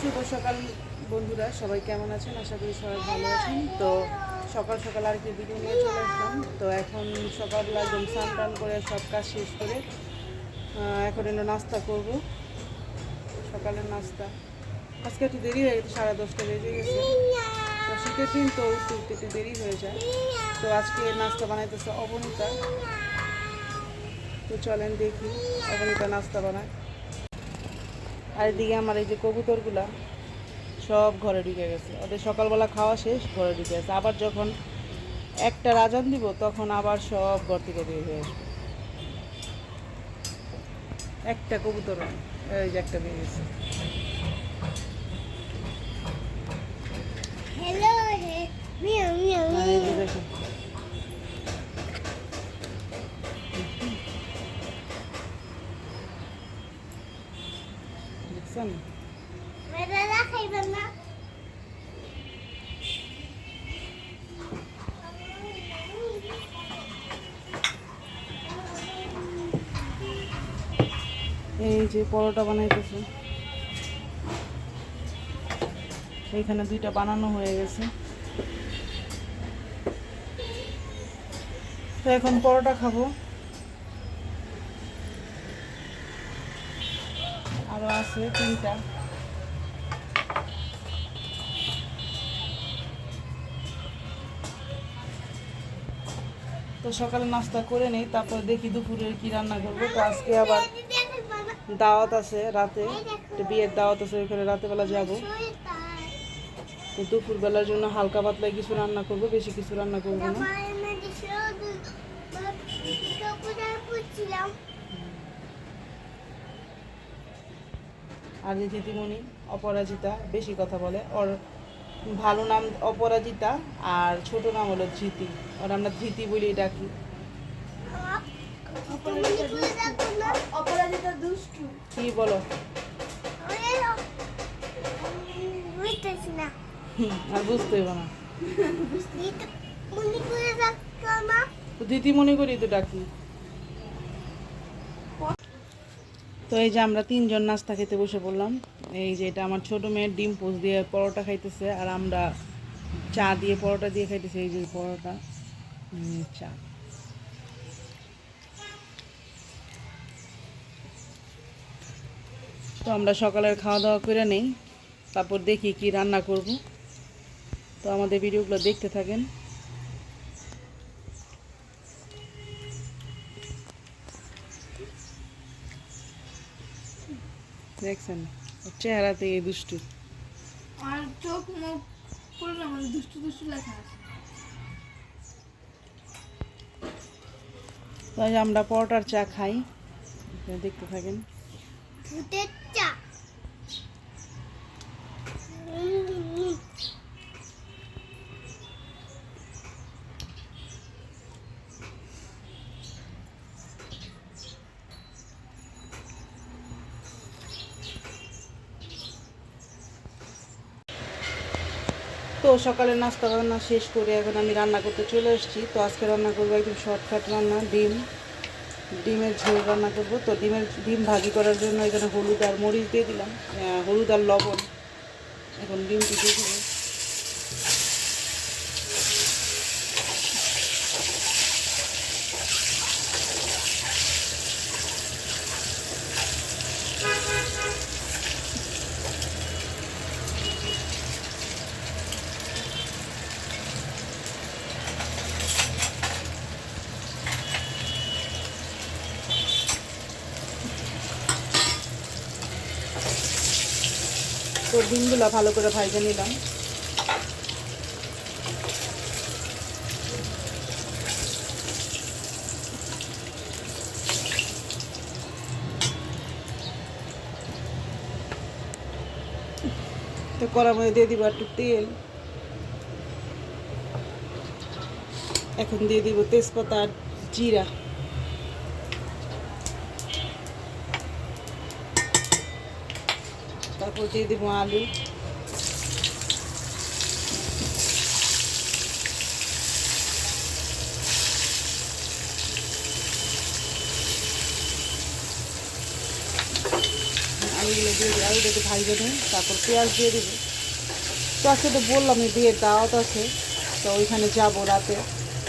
শুভ সকাল বন্ধুরা, সবাই কেমন আছেন? আশা করি সবাই ভালো আছেন। তো সকাল সকাল আর কি ভিডিও নিয়ে চলে আসলাম। তো এখন সকালবেলা একদম স্নান টান করে সব কাজ শেষ করে এখন এলো নাস্তা করব। সকালের নাস্তা। আজকে একটু দেরি হয়ে গেছে, সাড়ে দশটা বেজে গেছে। তো শীতের দিন তো উঠতে উঠতে একটু দেরি হয়ে যায়। তো আজকে নাস্তা বানাইতেছে অবনীতা। তো চলেন দেখি অবনীতা নাস্তা বানায়। আর এদিকে আমার এই যে কবুতরগুলা সব ঘরে ঢুকে গেছে। ওদের সকালবেলা খাওয়া শেষ ঘরে ঢুকে গেছে। আবার যখন একটা রাজান দিব তখন আবার সব ঘর থেকে বের হয়ে আসবে। একটা কবুতর। এই যে একটা বের গেছে। Hello, he- meow, এই যে পরোটা বানাইতেছে। এইখানে দুইটা বানানো হয়ে গেছে। তো এখন পরোটা খাব আরও আছে, তিনটা তো সকালে নাস্তা করে নেই, তারপর দেখি দুপুরের কি রান্না করব তো আজকে আবার? দাওয়াত আছে রাতে বিয়ের দাওয়াত আছে, ওইখানে রাতেবেলা যাব। তো দুপুরবেলার জন্য হালকা পাতলা কিছু রান্না করব, বেশি কিছু রান্না করব না আমার এনে শুধু কাপড় পুছিলাম। আর যে দিদিমণি অপরাজিতা বেশি কথা বলে। ওর ভালো নাম অপরাজিতা আর ছোট নাম হলো ধৃতি। ওর আমরা ধৃতি বলি ডাকি। কি বলো? আর বুঝতে হইব না। দিদিমণি করি তো ডাকি। তো এই যে আমরা তিনজন নাস্তা খেতে বসে পড়লাম। এই যে এটা আমার ছোট মেয়ের ডিম পোস দিয়ে পরোটা খাইতেছে আর আমরা চা দিয়ে পরোটা দিয়ে খাইতেছি, এই যে পরোটা। চা। তো আমরা সকালের খাওয়া দাওয়া করে নেই, তারপর দেখি কি রান্না করব। তো আমাদের ভিডিওগুলো দেখতে থাকেন। দেখছেন? চেহারাতে এই দুষ্টু। আর চোখ মুখ করলে আমার দুষ্টু দুষ্টু লেখা আছে। তাই আমরা পরোটার চা খাই। দেখতে থাকেন। সকালে নাস্তা বান্না শেষ করে এখন আমি রান্না করতে চলে এসেছি। তো আজকে রান্না করব একদম শর্টকাট রান্না, ডিম। ডিমের ঝোল রান্না করব। তো ডিমের ডিম ভাজি করার জন্য এখানে হলুদ আর মরিচ দিয়ে দিলাম। হলুদ আর লবণ। এখন ডিম দিয়ে দেবো। তো ডিমগুলো ভালো করে ভাজে নিলাম। তো কড়ার মধ্যে দিয়ে দিব একটু তেল। এখন দিয়ে দিব তেজপাতা আর জিরা। তারপর দিয়ে দিব আলু। আলু আলুগুলো দিয়ে দিই, আলুটা একটু ভাজবে তারপর পেঁয়াজ দিয়ে দিব। তো আজকে তো বললাম বিয়ের দাওয়াত আছে, তো ওইখানে যাব রাতে।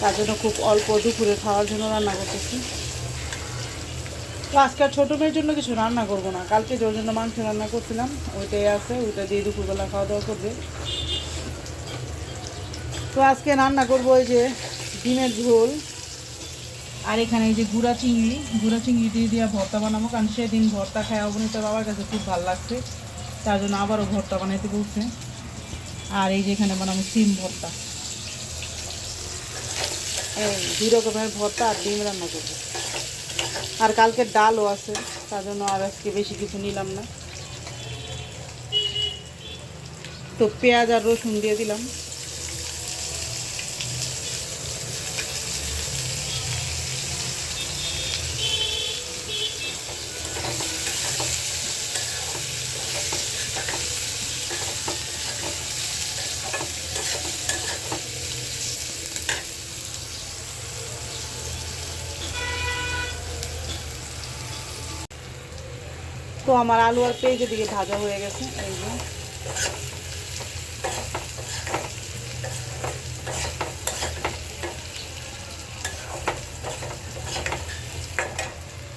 তার জন্য খুব অল্প দুপুরে খাওয়ার জন্য রান্না করতেছি। আজকে আর ছোটো মেয়ের জন্য কিছু রান্না করব না। কালকে যে জন্য মাংস রান্না করছিলাম, ওইটাই আছে, ওইটা দিয়ে দুপুরবেলা খাওয়া দাওয়া করবে। তো আজকে রান্না করব ওই যে ডিমের ঝোল আর এখানে এই যে গুঁড়া চিংড়ি। গুঁড়া চিংড়ি দিয়ে দিয়ে ভর্তা বানাবো, কারণ সেদিন ভর্তা খায় অবনীত বাবার কাছে খুব ভালো লাগছে। তার জন্য আবারও ভর্তা বানাইতে বলছে। আর এই যে এখানে বানাবো সিম ভর্তা। এই দুই রকমের ভর্তা আর ডিম রান্না করব। আর কালকে ডালও আছে, তার জন্য আর আজকে বেশি কিছু নিলাম না। তো পেঁয়াজ আর রসুন দিয়ে দিলাম। আমার আলু আর পেঁয়াজ দিকে ভাজা হয়ে গেছে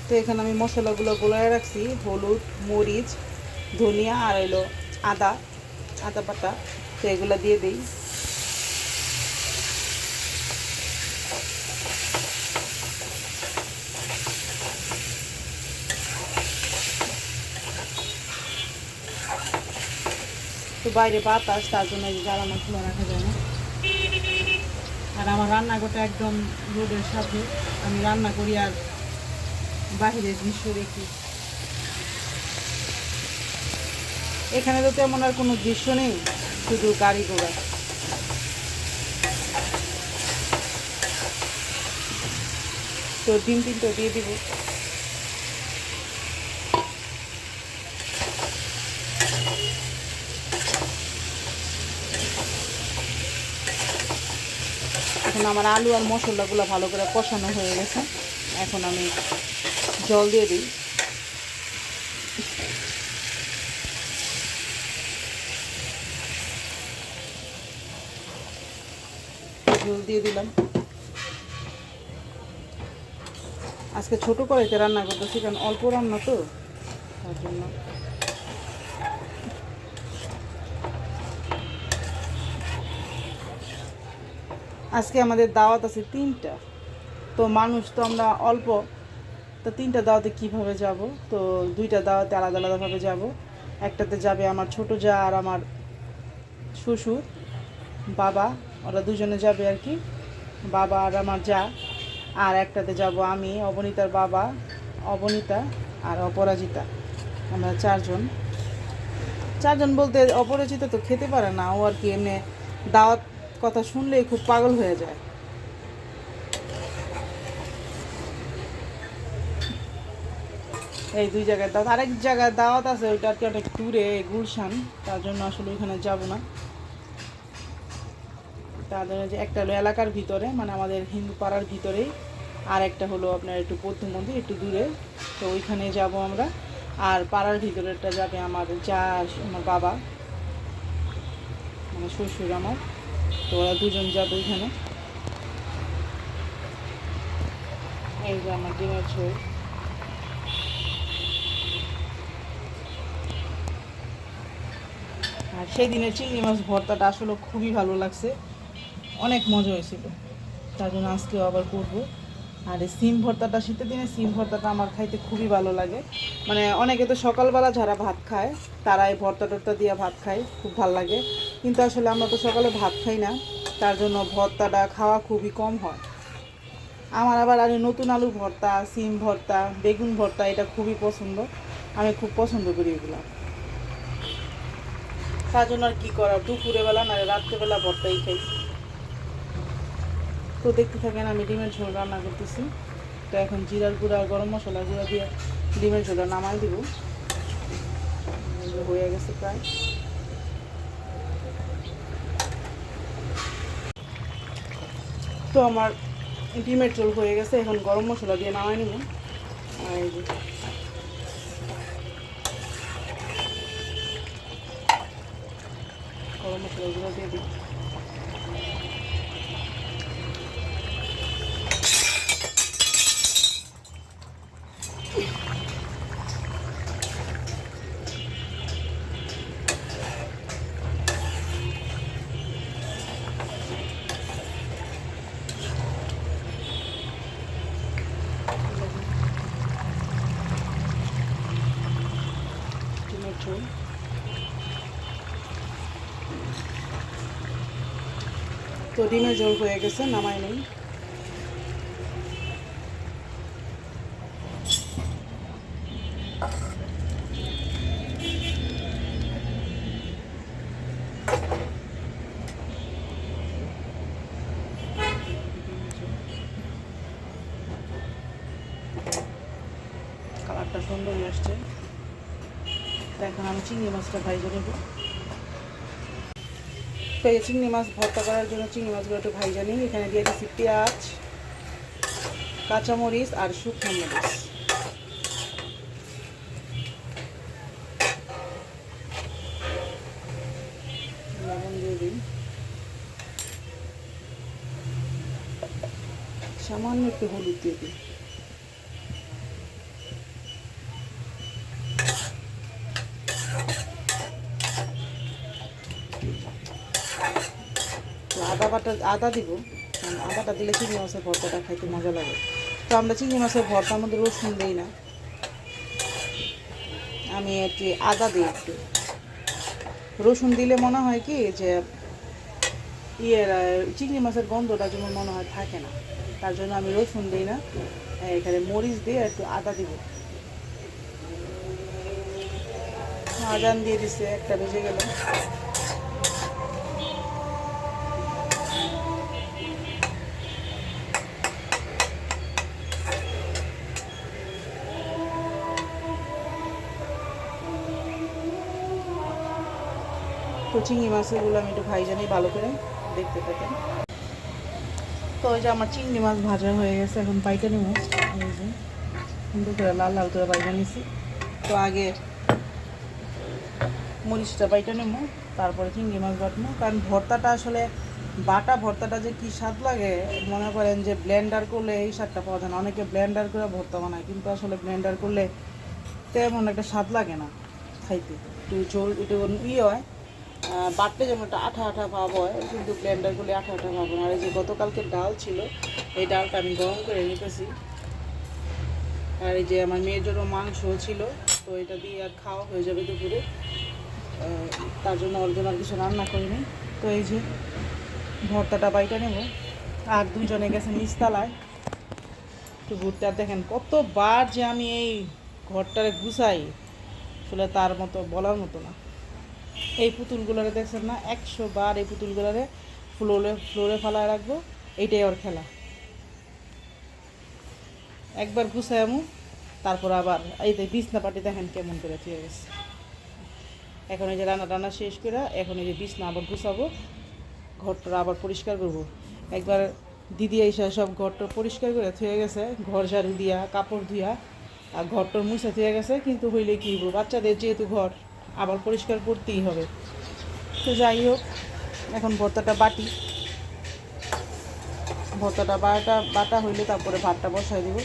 তো এখানে আমি মশলাগুলো গোলায় রাখছি, হলুদ, মরিচ, ধনিয়া আর এলো আদা আদা পাতা তো এগুলো দিয়ে দিই। তো বাইরে বাতাস, তার জন্য এই জ্বালানো খোলা রাখা যায় না। আর আমার রান্নাঘরটা একদম রোডের সাথে। আমি রান্না করি আর বাহিরের দৃশ্য দেখি। এখানে তো তেমন আর কোনো দৃশ্য নেই, শুধু গাড়ি ঘোড়া। তো ডিম টিমটা দিয়ে দিব। এখন আমার আলু আর মশলাগুলো ভালো করে কষানো হয়ে গেছে। এখন আমি জল দিয়ে দিই। জল দিয়ে দিলাম। আজকে ছোট কড়াইতে রান্না করতেছি, কারণ অল্প রান্না তো, তার জন্য আজকে আমাদের দাওয়াত আছে তিনটা। তো মানুষ তো আমরা অল্প, তো তিনটা দাওয়াতে কীভাবে যাব? তো দুইটা দাওয়াতে আলাদা আলাদাভাবে যাব। একটাতে যাবে আমার ছোট যা আর আমার শ্বশুর, বাবা, ওরা দুজনে যাবে আর কি, বাবা আর আমার যা। আর একটাতে যাব আমি, অবনীতার বাবা, অবনীতা আর অপরাজিতা। আমরা চারজন। চারজন বলতে অপরাজিতা তো খেতে পারে না, ও আর কি এমনি দাওয়াত কথা শুনলেই খুব পাগল হয়ে যায়। এই দুই জায়গায় দাওয়াত, আরেক জায়গায় দাওয়াত আছে, ওইটা আর কি অনেক দূরে, গুলশান। তার জন্য আসলে ওইখানে যাব না। তাদের যে একটা হলো এলাকার ভিতরে মানে আমাদের হিন্দু পাড়ার ভিতরেই, আর একটা হলো আপনার একটু বৌদ্ধ মন্দির, একটু দূরে। তো ওইখানে যাব আমরা। আর পাড়ার ভিতরেটা যাবে আমার যা, আমার বাবা মানে শ্বশুর আমার। তো ওরা দুজন যাবে ওইখানে এই যে আমার ডিমের ঝোল। আর সেই দিনের চিংড়ি মাছ ভর্তাটা আসলে খুবই ভালো লাগছে। অনেক মজা হয়েছিল। তার জন্য আজকেও আবার করব। আর এই সিম ভর্তাটা, শীতের দিনে সিম ভর্তাটা আমার খাইতে খুবই ভালো লাগে। মানে অনেকে তো সকালবেলা যারা ভাত খায়, তারা এই ভর্তা টর্তা দিয়ে ভাত খায়, খুব ভালো লাগে। কিন্তু আসলে আমরা তো সকালে ভাত খাই না, তার জন্য ভর্তাটা খাওয়া খুবই কম হয়। আমার আবার আর নতুন আলু ভর্তা, সিম ভর্তা, বেগুন ভর্তা, এটা খুবই পছন্দ। আমি খুব পছন্দ করি এগুলো। তার জন্য আর কী করার? দুপুরে বেলা না, রাত্রেবেলা ভর্তাই খাই। তো দেখতে থাকেন, আমি ডিমের ঝোল রান্না করতেছি। তো এখন জিরার গুঁড়া, গরম মশলা গুঁড়া দিয়ে ডিমের ঝোলটা নামাই দিব। হয়ে গেছে প্রায়। তো আমার ডিমের চোল হয়ে গেছে, এখন গরম মশলা দিয়ে নামাই নেব। গরম মশলাগুলো দিয়ে দিই ঝোল তো ডিমের ঝোল হয়ে গেছে নামাই নেই। কালারটা সুন্দরই আসছে। আমি চিংড়ি মাছটা তো এই চিংড়ি মাছ ভর্তা করার জন্য চিংড়ি মাছগুলো একটু ভাইজে নিই। এখানে দিয়ে দিচ্ছি পেঁয়াজ, কাঁচামরিচ আর শুকনো মরিচ। সামান্য একটু হলুদ দিয়ে দিই। আদা বাটা আদা দিব। আদাটা দিলে চিংড়ি মাছের ভর্তাটা খাইতে মজা লাগে। তো আমরা চিংড়ি মাছের ভর্তার মধ্যে রসুন দিই না। আমি একটু আদা দিই একটু। রসুন দিলে মনে হয় কি যে, ইয়ের চিংড়ি মাছের গন্ধটা যেমন মনে হয় থাকে না। তার জন্য আমি রসুন দিই না। এখানে মরিচ দিয়ে একটু আদা দিব। আজান দিয়ে দিছে, একটা বেজে গেল। চিংড়ি মাছগুলো আমি একটু ভাই জানি ভালো করে দেখতে থাকেন তো ওই যে আমার চিংড়ি মাছ ভাজা হয়ে গেছে, এখন পাইটা নেব এই যে সুন্দর করে লাল লাল করে বাইটা নিছি। তো আগে মরিচটা বাইটা নেব, তারপরে চিংড়ি মাছ বাটবো। কারণ ভর্তাটা আসলে, বাটা ভর্তাটা যে কী স্বাদ লাগে, মনে করেন যে ব্লেন্ডার করলে এই স্বাদটা পাওয়া যায় না। অনেকে ব্লেন্ডার করে ভর্তা বানায়, কিন্তু আসলে ব্লেন্ডার করলে তেমন একটা স্বাদ লাগে না খাইতে। একটু ঝোল, একটু ইয়ে হয় বাটলে যেমন একটা আঠা আঠা ভাব হয়, কিন্তু ব্লেন্ডার করলে আঠা আঠা ভাব না। আর এই যে গতকালকে ডাল ছিল, এই ডালটা আমি গরম করে নিতেছি আর এই যে আমার মেয়ের জন্য মাংস ছিল, তো এটা দিয়ে আর খাওয়া হয়ে যাবে দুপুরে। তার জন্য ওর জন্য আর কিছু রান্না করিনি। তো এই যে ভর্তাটা বাইটা নেব। আর দুজনে গেছে নিচতলায়। ঘুরতে আর দেখেন কতবার যে আমি এই ঘরটারে গুছাই, আসলে তার মতো বলার মতো না। এই পুতুলগুলোরে দেখছেন না? একশো বার এই পুতুলগুলোরে ফ্লোরে ফ্লোরে ফেলায় রাখব। এইটাই ওর খেলা। একবার গুছাই আমু, তারপর আবার এই যে বিছনা পাটি দেখেন কেমন করে থুয়ে গেছে এখন এই যে রান্না টান্না শেষ করে এখন এই যে বিছনা আবার গুছাবো ঘরটা আবার পরিষ্কার করব। একবার দিদি এসে সব ঘরটা পরিষ্কার করে থুয়ে গেছে, ঘর ঝাড়ু দিয়া, কাপড় ধুয়া, আর ঘরটার মুছে থুয়ে গেছে, কিন্তু হইলে কি বাচ্চাদের যেহেতু ঘর আবার পরিষ্কার করতেই হবে। তো যাই হোক, এখন ভর্তাটা বাটি। ভর্তাটা বাটা বাটা হইলে তারপরে ভাতটা বসাই দিব।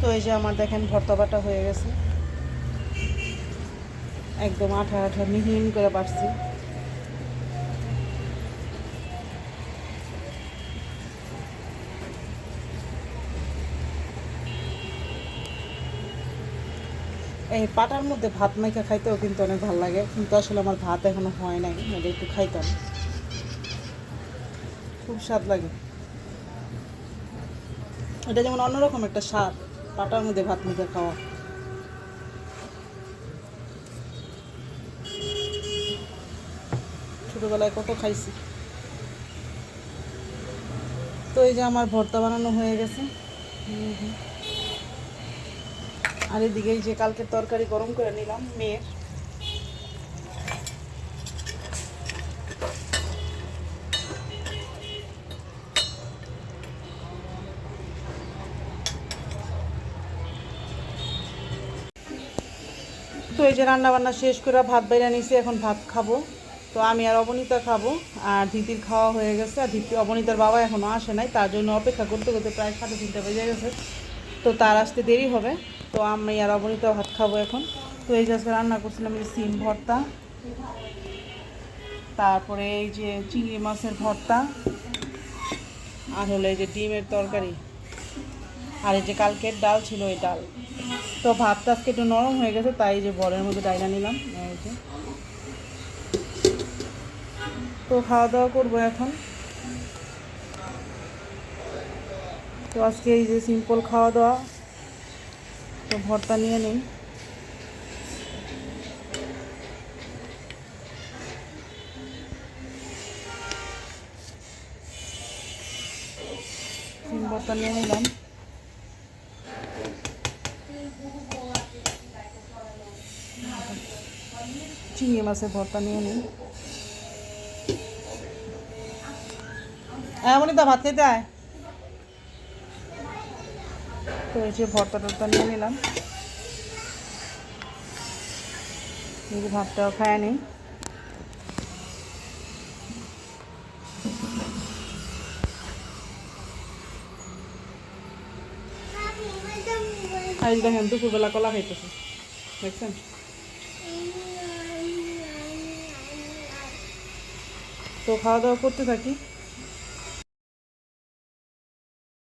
তো এই যে আমার দেখেন ভর্তা বাটা হয়ে গেছে। একদম আঠা আঠা মিহিন করে বাটছি। এই পাটার মধ্যে ভাত মাইখা খাইতেও কিন্তু অনেক ভালো লাগে, কিন্তু আসলে আমার ভাত এখনও হয় নাই এটা একটু খাইতাম। খুব স্বাদ লাগে। এটা যেমন অন্যরকম একটা স্বাদ, পাটার মধ্যে ভাত মেখে খাওয়া। ছোটোবেলায় কত খাইছি। তো এই যে আমার ভর্তা বানানো হয়ে গেছে। হুম হুম। আর এদিকে যে কালকে তরকারি গরম করে নিলাম, মেয়ের। তো এই যে রান্না বান্না শেষ করে ভাত বাইরে নিছি এখন ভাত খাব। তো আমি আর অবনীতা খাব, আর ধীতির খাওয়া হয়ে গেছে, আর ধীতি অবনীতার বাবা এখনও আসে নাই, তার জন্য অপেক্ষা করতে করতে প্রায় সাড়ে তিনটা বেজে গেছে। তো তার আসতে দেরি হবে। তো আমি আর অবনীতা ভাত খাব এখন। তো এই যে রান্না করছিলাম এই সিম ভর্তা। তারপরে এই যে চিংড়ি মাছের ভর্তা। আর হলো এই যে ডিমের তরকারি। আর এই যে কালকের ডাল ছিল এই ডাল। তো ভাতটা আজকে একটু নরম হয়ে গেছে, তাই যে বরের মধ্যে ডাইলা নিলাম। যে। তো খাওয়া দাওয়া করব এখন। তো আজকে এই যে সিম্পল খাওয়া দাওয়া তো ভর্তা নিয়ে নিই। সিম ভর্তা নিয়ে নিলাম। চিংড়ি মাছের ভর্তা নিয়ে নিই। এমনই তো ভাত খেতে আয়। তো এই যে ভর্তা টর্তা নিয়ে নিলাম। এই ভাতটাও খায় নিই এই দেখেন, দুপুরবেলা কলা খাইতেছে। দেখছেন? তো খাওয়া দাওয়া করতে থাকি।